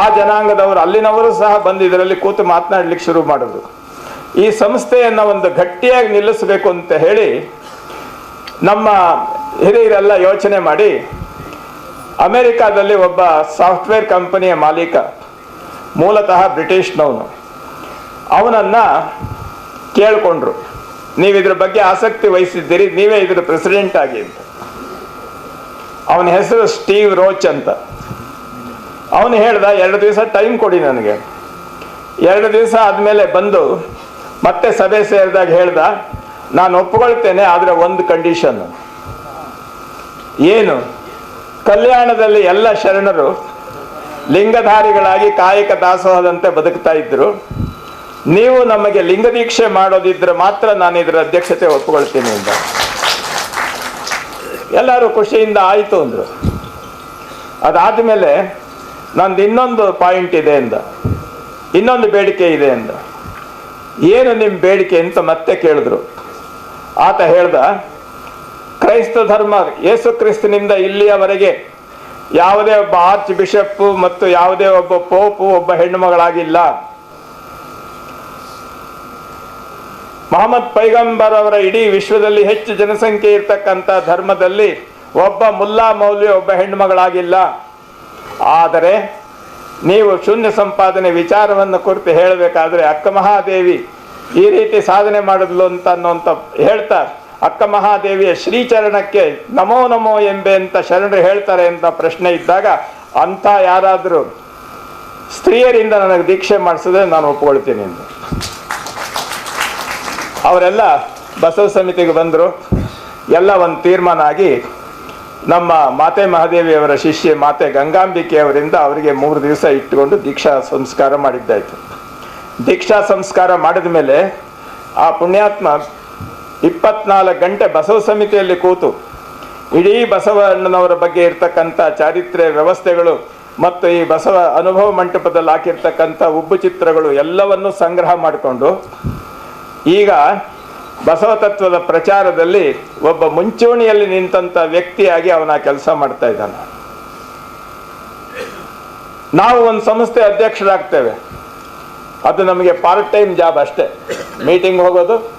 ಆ ಜನಾಂಗದವರು, ಅಲ್ಲಿನವರು ಸಹ ಬಂದು ಇದರಲ್ಲಿ ಕೂತು ಮಾತನಾಡ್ಲಿಕ್ಕೆ ಶುರು ಮಾಡಿದ್ರು. ಈ ಸಂಸ್ಥೆಯನ್ನು ಒಂದು ಗಟ್ಟಿಯಾಗಿ ನಿಲ್ಲಿಸಬೇಕು ಅಂತ ಹೇಳಿ ನಮ್ಮ ಹಿರಿಯರೆಲ್ಲ ಯೋಚನೆ ಮಾಡಿ ಅಮೆರಿಕಾದಲ್ಲಿ ಒಬ್ಬ ಸಾಫ್ಟ್ವೇರ್ ಕಂಪನಿಯ ಮಾಲೀಕ, ಮೂಲತಃ ಬ್ರಿಟಿಷ್ನವನು. ಅವನನ್ನ ಕೇಳಿಕೊಂಡ್ರು, ನೀವು ಇದ್ರ ಬಗ್ಗೆ ಆಸಕ್ತಿ ವಹಿಸಿದ್ದೀರಿ, ನೀವೇ ಇದ್ರ ಪ್ರೆಸಿಡೆಂಟ್ ಆಗಿ ಅಂತ. ಅವನ ಹೆಸರು ಸ್ಟೀವ್ ರೋಚ್ ಅಂತ. ಅವನು ಹೇಳ್ದ, ಎರಡು ದಿವಸ ಟೈಮ್ ಕೊಡಿ ನನಗೆ. ಎರಡು ದಿವಸ ಆದಮೇಲೆ ಬಂದು ಮತ್ತೆ ಸಭೆ ಸೇರಿದಾಗ ಹೇಳ್ದ, ನಾನು ಒಪ್ಪಿಕೊಳ್ತೇನೆ ಆದರೆ ಒಂದು ಕಂಡೀಷನ್ ಏನು? ಕಲ್ಯಾಣದಲ್ಲಿ ಎಲ್ಲ ಶರಣರು ಲಿಂಗಧಾರಿಗಳಾಗಿ ಕಾಯಕ ದಾಸೋಹದಂತೆ ಬದುಕ್ತಾ ಇದ್ರು. ನೀವು ನಮಗೆ ಲಿಂಗ ದೀಕ್ಷೆ ಮಾಡೋದಿದ್ರೆ ಮಾತ್ರ ನಾನು ಇದರ ಅಧ್ಯಕ್ಷತೆ ಒಪ್ಪಿಕೊಳ್ತೀನಿ ಅಂತ. ಎಲ್ಲರೂ ಖುಷಿಯಿಂದ ಆಯಿತು ಅಂದರು. ಅದಾದಮೇಲೆ ನಂದು ಇನ್ನೊಂದು ಪಾಯಿಂಟ್ ಇದೆ ಅಂದ. ಇನ್ನೊಂದು ಬೇಡಿಕೆ ಇದೆ ಅಂದ. ಏನು ನಿಮ್ಮ ಬೇಡಿಕೆ ಅಂತ ಮತ್ತೆ ಕೇಳಿದ್ರು. ಆತ ಹೇಳ್ದ, ಕ್ರೈಸ್ತ ಧರ್ಮ, ಯೇಸು ಕ್ರಿಸ್ತನಿಂದ ಇಲ್ಲಿಯವರೆಗೆ ಯಾವುದೇ ಒಬ್ಬ ಆರ್ಚ್ ಬಿಷಪ್ ಮತ್ತು ಯಾವುದೇ ಒಬ್ಬ ಪೋಪು, ಒಬ್ಬ ಹೆಣ್ಣು ಮಗಳಾಗಿಲ್ಲ. ಮಹಮ್ಮದ್ ಪೈಗಂಬರ್ ಅವರ ಇಡೀ ವಿಶ್ವದಲ್ಲಿ ಹೆಚ್ಚು ಜನಸಂಖ್ಯೆ ಇರ್ತಕ್ಕಂಥ ಧರ್ಮದಲ್ಲಿ ಒಬ್ಬ ಮುಲ್ಲಾ ಮೌಲ್ಯ, ಒಬ್ಬ ಹೆಣ್ಣು ಮಗಳಾಗಿಲ್ಲ. ಆದರೆ ನೀವು ಶೂನ್ಯ ಸಂಪಾದನೆ ವಿಚಾರವನ್ನು ಕುರಿತು ಹೇಳಬೇಕಾದ್ರೆ ಅಕ್ಕ ಮಹಾದೇವಿ ಈ ರೀತಿ ಸಾಧನೆ ಮಾಡಿದ್ಲು ಅಂತ ಅನ್ನೋಂಥ ಹೇಳ್ತಾ ಅಕ್ಕ ಮಹಾದೇವಿಯ ಶ್ರೀಚರಣಕ್ಕೆ ನಮೋ ನಮೋ ಎಂಬೆ ಅಂತ ಶರಣರು ಹೇಳ್ತಾರೆ ಅಂತ ಪ್ರಶ್ನೆ ಇದ್ದಾಗ ಅಂಥ ಯಾರಾದರೂ ಸ್ತ್ರೀಯರಿಂದ ನನಗೆ ದೀಕ್ಷೆ ಮಾಡಿಸಿದ್ರೆ ನಾನು ಒಪ್ಕೊಳ್ತೀನಿ ಅಂತ. ಅವರೆಲ್ಲ ಬಸವ ಸಮಿತಿಗೆ ಬಂದರು. ಎಲ್ಲ ಒಂದು ತೀರ್ಮಾನ ಆಗಿ ನಮ್ಮ ಮಾತೆ ಮಹಾದೇವಿಯವರ ಶಿಷ್ಯೆ ಮಾತೆ ಗಂಗಾಂಬಿಕೆ ಅವರಿಂದ ಅವರಿಗೆ ಮೂರು ದಿವಸ ಇಟ್ಟುಕೊಂಡು ದೀಕ್ಷಾ ಸಂಸ್ಕಾರ ಮಾಡಿದ್ದಾಯಿತು. ದೀಕ್ಷಾ ಸಂಸ್ಕಾರ ಮಾಡಿದ ಮೇಲೆ ಆ ಪುಣ್ಯಾತ್ಮ ಇಪ್ಪತ್ನಾಲ್ಕು ಗಂಟೆ ಬಸವ ಸಮಿತಿಯಲ್ಲಿ ಕೂತು ಇಡೀ ಬಸವಣ್ಣನವರ ಬಗ್ಗೆ ಇರ್ತಕ್ಕಂಥ ಚಾರಿತ್ರ್ಯ ವ್ಯವಸ್ಥೆಗಳು ಮತ್ತು ಈ ಬಸವ ಅನುಭವ ಮಂಟಪದಲ್ಲಿ ಹಾಕಿರ್ತಕ್ಕಂಥ ಉಬ್ಬು ಚಿತ್ರಗಳು ಎಲ್ಲವನ್ನೂ ಸಂಗ್ರಹ ಮಾಡಿಕೊಂಡು ಈಗ ಬಸವ ತತ್ವದ ಪ್ರಚಾರದಲ್ಲಿ ಒಬ್ಬ ಮುಂಚೂಣಿಯಲ್ಲಿ ನಿಂತಂತ ವ್ಯಕ್ತಿಯಾಗಿ ಅವನ ಕೆಲಸ ಮಾಡ್ತಾ ಇದ್ದಾನೆ. ನಾವು ಒಂದು ಸಂಸ್ಥೆ ಅಧ್ಯಕ್ಷರಾಗ್ತೇವೆ. ಅದು ನಮಗೆ ಪಾರ್ಟ್ ಟೈಮ್ ಜಾಬ್ ಅಷ್ಟೇ. ಮೀಟಿಂಗ್ ಹೋಗೋದು,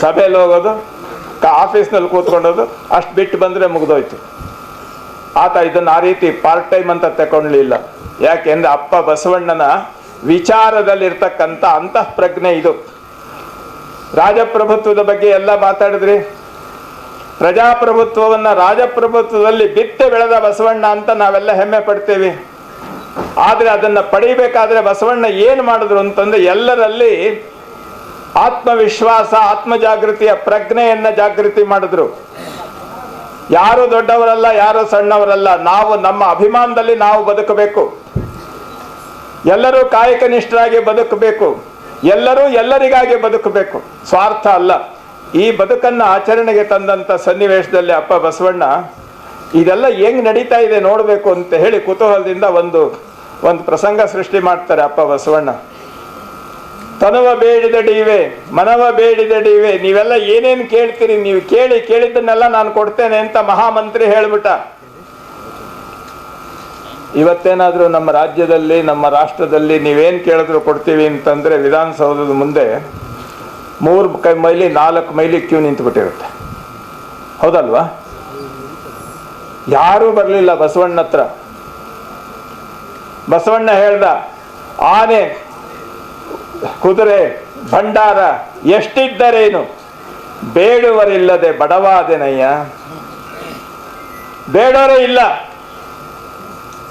ಸಭೆಯಲ್ಲಿ ಹೋಗೋದು ಆಫೀಸ್ನಲ್ಲಿ ಕೂತ್ಕೊಂಡೋದು, ಅಷ್ಟು ಬಿಟ್ಟು ಬಂದರೆ ಮುಗಿದೋಯ್ತು. ಆತ ಇದನ್ನು ಆ ರೀತಿ ಪಾರ್ಟ್ ಟೈಮ್ ಅಂತ ತಗೊಂಡ್ಲಿಲ್ಲ. ಯಾಕೆಂದ್ರೆ ಅಪ್ಪ ಬಸವಣ್ಣನ ವಿಚಾರದಲ್ಲಿರ್ತಕ್ಕಂಥ ಅಂತಃಪ್ರಜ್ಞೆ ಇದು. ರಾಜಪ್ರಭುತ್ವದ ಬಗ್ಗೆ ಎಲ್ಲ ಮಾತಾಡಿದ್ರಿ? ಪ್ರಜಾಪ್ರಭುತ್ವವನ್ನ ರಾಜಪ್ರಭುತ್ವದಲ್ಲಿ ಬಿತ್ತೆ ಬೆಳೆದ ಬಸವಣ್ಣ ಅಂತ ನಾವೆಲ್ಲ ಹೆಮ್ಮೆ ಪಡ್ತೇವೆ. ಆದರೆ ಅದನ್ನ ಪಡಿಬೇಕಾದ್ರೆ ಬಸವಣ್ಣ ಏನು ಮಾಡಿದ್ರು ಅಂತಂದ್ರೆ ಎಲ್ಲರಲ್ಲಿ ಆತ್ಮವಿಶ್ವಾಸ ಆತ್ಮ ಜಾಗೃತಿಯ ಪ್ರಜ್ಞೆಯನ್ನ ಜಾಗೃತಿ ಮಾಡಿದ್ರು. ಯಾರು ದೊಡ್ಡವರಲ್ಲ, ಯಾರು ಸಣ್ಣವರಲ್ಲ, ನಾವು ನಮ್ಮ ಅಭಿಮಾನದಲ್ಲಿ ನಾವು ಬದುಕಬೇಕು. ಎಲ್ಲರೂ ಕಾಯಕನಿಷ್ಠರಾಗಿ ಬದುಕಬೇಕು. ಎಲ್ಲರೂ ಎಲ್ಲರಿಗಾಗಿ ಬದುಕಬೇಕು. ಸ್ವಾರ್ಥ ಅಲ್ಲ. ಈ ಬದುಕನ್ನು ಆಚರಣೆಗೆ ತಂದಂಥ ಸನ್ನಿವೇಶದಲ್ಲಿ ಅಪ್ಪ ಬಸವಣ್ಣ, ಇದೆಲ್ಲ ಹೆಂಗ್ ನಡೀತಾ ಇದೆ ನೋಡಬೇಕು ಅಂತ ಹೇಳಿ ಕುತೂಹಲದಿಂದ ಒಂದು ಒಂದು ಪ್ರಸಂಗ ಸೃಷ್ಟಿ ಮಾಡ್ತಾರೆ ಅಪ್ಪ ಬಸವಣ್ಣ. ತನುವ ಬೇಡಿದ ಡಿವೆ, ಮನವ ಬೇಡಿದಡಿವೆ ನೀವೆಲ್ಲ ಏನೇನು ಕೇಳ್ತೀರಿ, ನೀವು ಕೇಳಿ ಕೇಳಿದ್ದನ್ನೆಲ್ಲ ನಾನು ಕೊಡ್ತೇನೆ ಅಂತ ಮಹಾಮಂತ್ರಿ ಹೇಳ್ಬಿಟ್ಟ. ಇವತ್ತೇನಾದ್ರೂ ನಮ್ಮ ರಾಜ್ಯದಲ್ಲಿ, ನಮ್ಮ ರಾಷ್ಟ್ರದಲ್ಲಿ ನೀವೇನು ಕೇಳಿದ್ರು ಕೊಡ್ತೀವಿ ಅಂತಂದರೆ ವಿಧಾನಸೌಧದ ಮುಂದೆ ಮೂರು ಕೈ ಮೈಲಿ, ನಾಲ್ಕು ಮೈಲಿ ಕ್ಯೂ ನಿಂತುಬಿಟ್ಟಿರುತ್ತೆ. ಹೌದಲ್ವಾ? ಯಾರೂ ಬರಲಿಲ್ಲ ಬಸವಣ್ಣ ಹತ್ರ. ಬಸವಣ್ಣ ಹೇಳ್ದ, ಆನೆ, ಕುದುರೆ, ಭಂಡಾರ ಎಷ್ಟಿದ್ದರೇನು? ಬೇಡುವರಿಲ್ಲದೆ ಬಡವಾದೆನಯ್ಯ? ಬೇಡವರೇ ಇಲ್ಲ.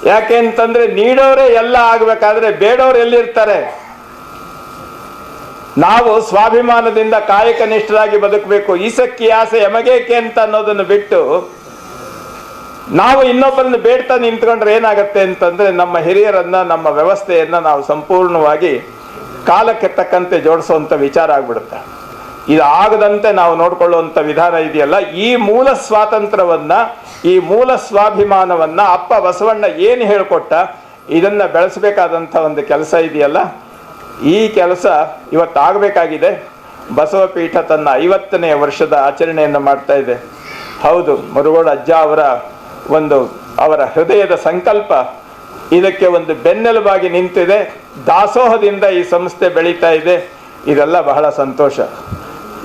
ಯಾಕೆ ಅಂತಂದ್ರೆ ನೀಡೋರೇ ಎಲ್ಲ ಆಗ್ಬೇಕಾದ್ರೆ ಬೇಡೋರು ಎಲ್ಲಿರ್ತಾರೆ? ನಾವು ಸ್ವಾಭಿಮಾನದಿಂದ ಕಾಯಕ ನಿಷ್ಠರಾಗಿ ಬದುಕಬೇಕು. ಈಸಕ್ಕಿ ಆಸೆ ಎಮಗೇಕೆ ಅಂತ ಅನ್ನೋದನ್ನು ಬಿಟ್ಟು ನಾವು ಇನ್ನೊಬ್ಬರನ್ನು ಬೇಡ್ತಾ ನಿಂತ್ಕೊಂಡ್ರೆ ಏನಾಗತ್ತೆ ಅಂತಂದ್ರೆ ನಮ್ಮ ಹಿರಿಯರನ್ನ, ನಮ್ಮ ವ್ಯವಸ್ಥೆಯನ್ನ ನಾವು ಸಂಪೂರ್ಣವಾಗಿ ಕಾಲಕ್ಕೆ ತಕ್ಕಂತೆ ಜೋಡಿಸುವಂತ ವಿಚಾರ ಆಗ್ಬಿಡುತ್ತೆ. ಇದು ಆಗದಂತೆ ನಾವು ನೋಡ್ಕೊಳ್ಳುವಂತ ವಿಧಾನ ಇದೆಯಲ್ಲ, ಈ ಮೂಲ ಸ್ವಾತಂತ್ರ್ಯವನ್ನ, ಈ ಮೂಲ ಸ್ವಾಭಿಮಾನವನ್ನ ಅಪ್ಪ ಬಸವಣ್ಣ ಏನು ಹೇಳ್ಕೊಟ್ಟ, ಇದನ್ನ ಬೆಳೆಸಬೇಕಾದಂಥ ಒಂದು ಕೆಲಸ ಇದೆಯಲ್ಲ, ಈ ಕೆಲಸ ಇವತ್ತಾಗಬೇಕಾಗಿದೆ. ಬಸವಪೀಠ ತನ್ನ ಐವತ್ತನೆಯ ವರ್ಷದ ಆಚರಣೆಯನ್ನು ಮಾಡ್ತಾ ಇದೆ. ಹೌದು ಮರುಗೋಡ ಅಜ್ಜ ಅವರ ಒಂದು, ಅವರ ಹೃದಯದ ಸಂಕಲ್ಪ ಇದಕ್ಕೆ ಒಂದು ಬೆನ್ನೆಲುಬಾಗಿ ನಿಂತಿದೆ. ದಾಸೋಹದಿಂದ ಈ ಸಂಸ್ಥೆ ಬೆಳೀತಾ ಇದೆ. ಇದೆಲ್ಲ ಬಹಳ ಸಂತೋಷ.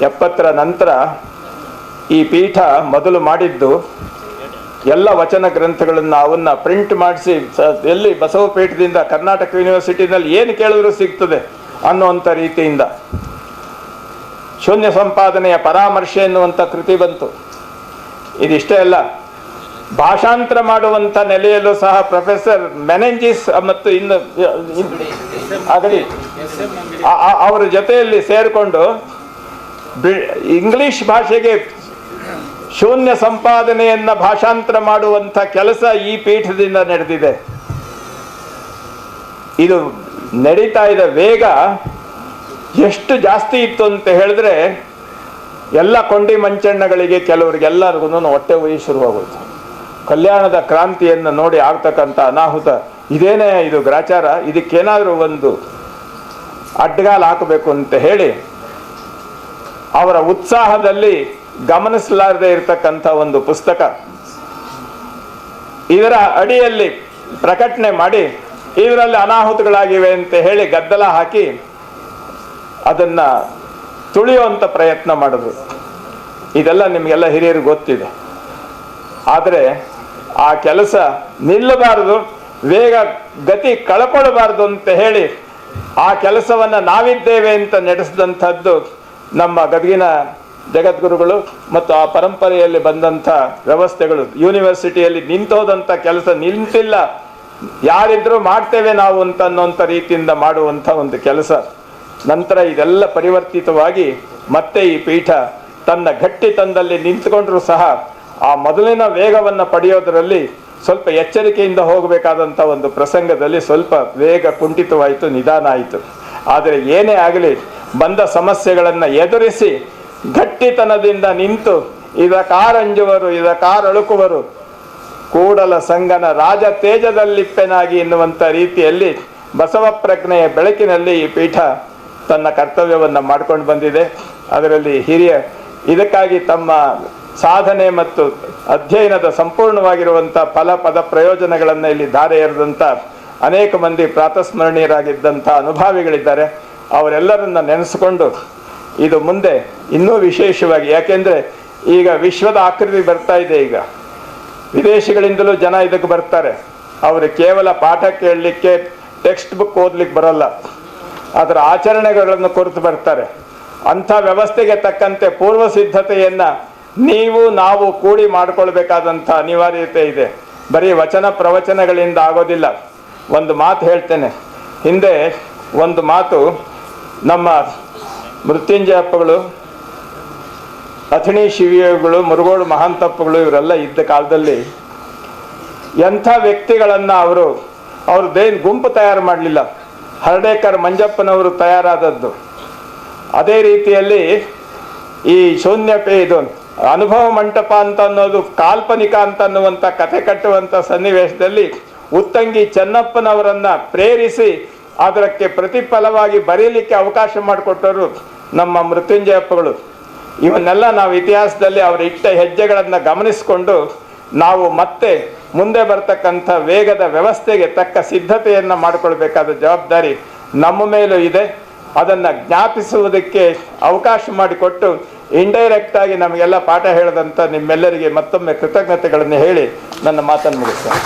ಎಪ್ಪತ್ತರ ನಂತರ ಈ ಪೀಠ ಮೊದಲು ಮಾಡಿದ್ದು ಎಲ್ಲ ವಚನ ಗ್ರಂಥಗಳನ್ನು ಅವನ್ನ ಪ್ರಿಂಟ್ ಮಾಡಿಸಿ ಎಲ್ಲಿ ಬಸವಪೇಟದಿಂದ ಕರ್ನಾಟಕ ಯೂನಿವರ್ಸಿಟಿನಲ್ಲಿ ಏನು ಕೇಳಿದ್ರು ಸಿಗ್ತದೆ ಅನ್ನುವಂಥ ರೀತಿಯಿಂದ. ಶೂನ್ಯ ಸಂಪಾದನೆಯ ಪರಾಮರ್ಶೆ ಎನ್ನುವಂಥ ಕೃತಿ ಬಂತು. ಇದಿಷ್ಟೇ ಅಲ್ಲ ಭಾಷಾಂತರ ಮಾಡುವಂಥ ನೆಲೆಯಲ್ಲೂ ಸಹ ಪ್ರೊಫೆಸರ್ ಮೆನೆಂಜಿಸ್ ಮತ್ತು ಇನ್ನು ಆಗಲಿ ಅವರ ಜೊತೆಯಲ್ಲಿ ಸೇರಿಕೊಂಡು ಇಂಗ್ಲಿಷ್ ಭಾಷೆಗೆ ಶೂನ್ಯ ಸಂಪಾದನೆಯನ್ನ ಭಾಷಾಂತರ ಮಾಡುವಂಥ ಕೆಲಸ ಈ ಪೀಠದಿಂದ ನಡೆದಿದೆ. ಇದು ನಡೀತಾ ಇದ್ದ ವೇಗ ಎಷ್ಟು ಜಾಸ್ತಿ ಇತ್ತು ಅಂತ ಹೇಳಿದ್ರೆ ಎಲ್ಲ ಕೊಂಡಿ ಮಂಚಣ್ಣಗಳಿಗೆ ಕೆಲವರಿಗೆ ಎಲ್ಲರಿಗೂ ಹೊಟ್ಟೆ ಉರಿ ಶುರುವಾಗೋಯ್ತು. ಕಲ್ಯಾಣದ ಕ್ರಾಂತಿಯನ್ನು ನೋಡಿ ಆಗ್ತಕ್ಕಂಥ ಅನಾಹುತ. ಇದೇನೇ ಇದು ಗ್ರಾಚಾರ? ಇದಕ್ಕೇನಾದರೂ ಒಂದು ಅಡ್ಡಗಾಲ ಹಾಕಬೇಕು ಅಂತ ಹೇಳಿ ಅವರ ಉತ್ಸಾಹದಲ್ಲಿ ಗಮನಿಸಲಾರದೆ ಇರತಕ್ಕಂಥ ಒಂದು ಪುಸ್ತಕ. ಇದರ ಅಡಿಯಲ್ಲಿ ಪ್ರಕಟಣೆ ಮಾಡಿ, ಇದರಲ್ಲಿ ಅನಾಹುತಗಳಾಗಿವೆ ಅಂತ ಹೇಳಿ ಗದ್ದಲ ಹಾಕಿ ಅದನ್ನ ತುಳಿಯುವಂತ ಪ್ರಯತ್ನ ಮಾಡಿದ್ರು. ಇದೆಲ್ಲ ನಿಮಗೆಲ್ಲ ಹಿರಿಯರು ಗೊತ್ತಿದೆ. ಆದರೆ ಆ ಕೆಲಸ ನಿಲ್ಲಬಾರದು ವೇಗ ಗತಿ ಕಳ್ಕೊಳ್ಬಾರ್ದು ಅಂತ ಹೇಳಿ ಆ ಕೆಲಸವನ್ನ ನಾವಿದ್ದೇವೆ ಅಂತ ನಡೆಸಿದಂಥದ್ದು ನಮ್ಮ ಗದಗಿನ ಜಗದ್ಗುರುಗಳು ಮತ್ತು ಆ ಪರಂಪರೆಯಲ್ಲಿ ಬಂದಂಥ ವ್ಯವಸ್ಥೆಗಳು ಯೂನಿವರ್ಸಿಟಿಯಲ್ಲಿ ನಿಂತೋದಂಥ ಕೆಲಸ ನಿಂತಿಲ್ಲ. ಯಾರಿದ್ರೂ ಮಾಡ್ತೇವೆ ನಾವು ಅಂತ ಅನ್ನೋಂಥ ರೀತಿಯಿಂದ ಮಾಡುವಂಥ ಒಂದು ಕೆಲಸ. ನಂತರ ಇದೆಲ್ಲ ಪರಿವರ್ತಿತವಾಗಿ ಮತ್ತೆ ಈ ಪೀಠ ತನ್ನ ಗಟ್ಟಿತನದಲ್ಲಿ ನಿಂತುಕೊಂಡರೂ ಸಹ ಆ ಮೊದಲಿನ ವೇಗವನ್ನು ಪಡೆಯೋದರಲ್ಲಿ ಸ್ವಲ್ಪ ಎಚ್ಚರಿಕೆಯಿಂದ ಹೋಗಬೇಕಾದಂಥ ಒಂದು ಪ್ರಸಂಗದಲ್ಲಿ ಸ್ವಲ್ಪ ವೇಗ ಕುಂಠಿತವಾಯಿತು, ನಿಧಾನ ಆಯಿತು. ಆದರೆ ಏನೇ ಆಗಲಿ ಬಂದ ಸಮಸ್ಯೆಗಳನ್ನು ಎದುರಿಸಿ ಗಟ್ಟಿತನದಿಂದ ನಿಂತು ಇದ ಕಾರಂಜುವರು, ಇದ ಕಾರಳುಕುವರು, ಕೂಡಲ ಸಂಗನ ರಾಜ ತೇಜದಲ್ಲಿಪ್ಪೆನಾಗಿ ಎನ್ನುವಂಥ ರೀತಿಯಲ್ಲಿ ಬಸವ ಪ್ರಜ್ಞೆಯ ಬೆಳಕಿನಲ್ಲಿ ಈ ಪೀಠ ತನ್ನ ಕರ್ತವ್ಯವನ್ನು ಮಾಡ್ಕೊಂಡು ಬಂದಿದೆ. ಅದರಲ್ಲಿ ಹಿರಿಯ ಇದಕ್ಕಾಗಿ ತಮ್ಮ ಸಾಧನೆ ಮತ್ತು ಅಧ್ಯಯನದ ಸಂಪೂರ್ಣವಾಗಿರುವಂಥ ಫಲ ಪದ ಪ್ರಯೋಜನಗಳನ್ನು ಇಲ್ಲಿ ಧಾರೆ ಎರೆದಂಥ ಅನೇಕ ಮಂದಿ ಪ್ರಾತಸ್ಮರಣೀಯರಾಗಿದ್ದಂಥ ಅನುಭಾವಿಗಳಿದ್ದಾರೆ. ಅವರೆಲ್ಲರನ್ನ ನೆನೆಸ್ಕೊಂಡು ಇದು ಮುಂದೆ ಇನ್ನೂ ವಿಶೇಷವಾಗಿ, ಯಾಕೆಂದ್ರೆ ಈಗ ವಿಶ್ವದ ಆಕೃತಿ ಬರ್ತಾ ಇದೆ ಈಗ. ವಿದೇಶಗಳಿಂದಲೂ ಜನ ಇದಕ್ಕೆ ಬರ್ತಾರೆ. ಅವರು ಕೇವಲ ಪಾಠ ಕೇಳಲಿಕ್ಕೆ ಟೆಕ್ಸ್ಟ್ ಬುಕ್ ಓದ್ಲಿಕ್ಕೆ ಬರಲ್ಲ. ಅದರ ಆಚರಣೆಗಳನ್ನು ಕುರಿತು ಬರ್ತಾರೆ. ಅಂಥ ವ್ಯವಸ್ಥೆಗೆ ತಕ್ಕಂತೆ ಪೂರ್ವ ಸಿದ್ಧತೆಯನ್ನು ನೀವು, ನಾವು ಕೂಡಿ ಮಾಡಿಕೊಳ್ಬೇಕಾದಂಥ ಅನಿವಾರ್ಯತೆ ಇದೆ. ಬರೀ ವಚನ ಪ್ರವಚನಗಳಿಂದ ಆಗೋದಿಲ್ಲ. ಒಂದು ಮಾತು ಹೇಳ್ತೇನೆ. ಹಿಂದೆ ಒಂದು ಮಾತು ನಮ್ಮ ಮೃತ್ಯುಂಜಯಪ್ಪಗಳು, ಅಥಣಿ ಶಿವಿಗಳು ಮುರುಗೋಡು ಮಹಾಂತಪ್ಪಗಳು ಇವರೆಲ್ಲ ಇದ್ದ ಕಾಲದಲ್ಲಿ ಎಂಥ ವ್ಯಕ್ತಿಗಳನ್ನು ಅವರು, ಅವ್ರದ್ದೇನು ಗುಂಪು ತಯಾರು ಮಾಡಲಿಲ್ಲ. ಹರ್ಡೇಕರ್ ಮಂಜಪ್ಪನವರು ತಯಾರಾದದ್ದು. ಅದೇ ರೀತಿಯಲ್ಲಿ ಈ ಶೂನ್ಯ ಇದು ಅನುಭವ ಮಂಟಪ ಅಂತ ಅನ್ನೋದು, ಕಾಲ್ಪನಿಕ ಅಂತ ಅನ್ನುವಂಥ ಕಥೆ ಕಟ್ಟುವಂಥ ಸನ್ನಿವೇಶದಲ್ಲಿ ಉತ್ತಂಗಿ ಚೆನ್ನಪ್ಪನವರನ್ನು ಪ್ರೇರಿಸಿ ಅದಕ್ಕೆ ಪ್ರತಿಫಲವಾಗಿ ಬರೀಲಿಕ್ಕೆ ಅವಕಾಶ ಮಾಡಿಕೊಟ್ಟವರು ನಮ್ಮ ಮೃತ್ಯುಂಜಯಪ್ಪಗಳು. ಇವನ್ನೆಲ್ಲ ನಾವು ಇತಿಹಾಸದಲ್ಲಿ ಅವರ ಇಟ್ಟ ಹೆಜ್ಜೆಗಳನ್ನು ಗಮನಿಸಿಕೊಂಡು ನಾವು ಮತ್ತೆ ಮುಂದೆ ಬರ್ತಕ್ಕಂಥ ವೇಗದ ವ್ಯವಸ್ಥೆಗೆ ತಕ್ಕ ಸಿದ್ಧತೆಯನ್ನು ಮಾಡಿಕೊಳ್ಬೇಕಾದ ಜವಾಬ್ದಾರಿ ನಮ್ಮ ಮೇಲೂ ಇದೆ. ಅದನ್ನು ಜ್ಞಾಪಿಸುವುದಕ್ಕೆ ಅವಕಾಶ ಮಾಡಿಕೊಟ್ಟು ಇಂಡೈರೆಕ್ಟ್ ಆಗಿ ನಮಗೆಲ್ಲ ಪಾಠ ಹೇಳಿದಂಥ ನಿಮ್ಮೆಲ್ಲರಿಗೆ ಮತ್ತೊಮ್ಮೆ ಕೃತಜ್ಞತೆಗಳನ್ನು ಹೇಳಿ ನನ್ನ ಮಾತನ್ನು ಮುಗಿಸ್ತೇನೆ.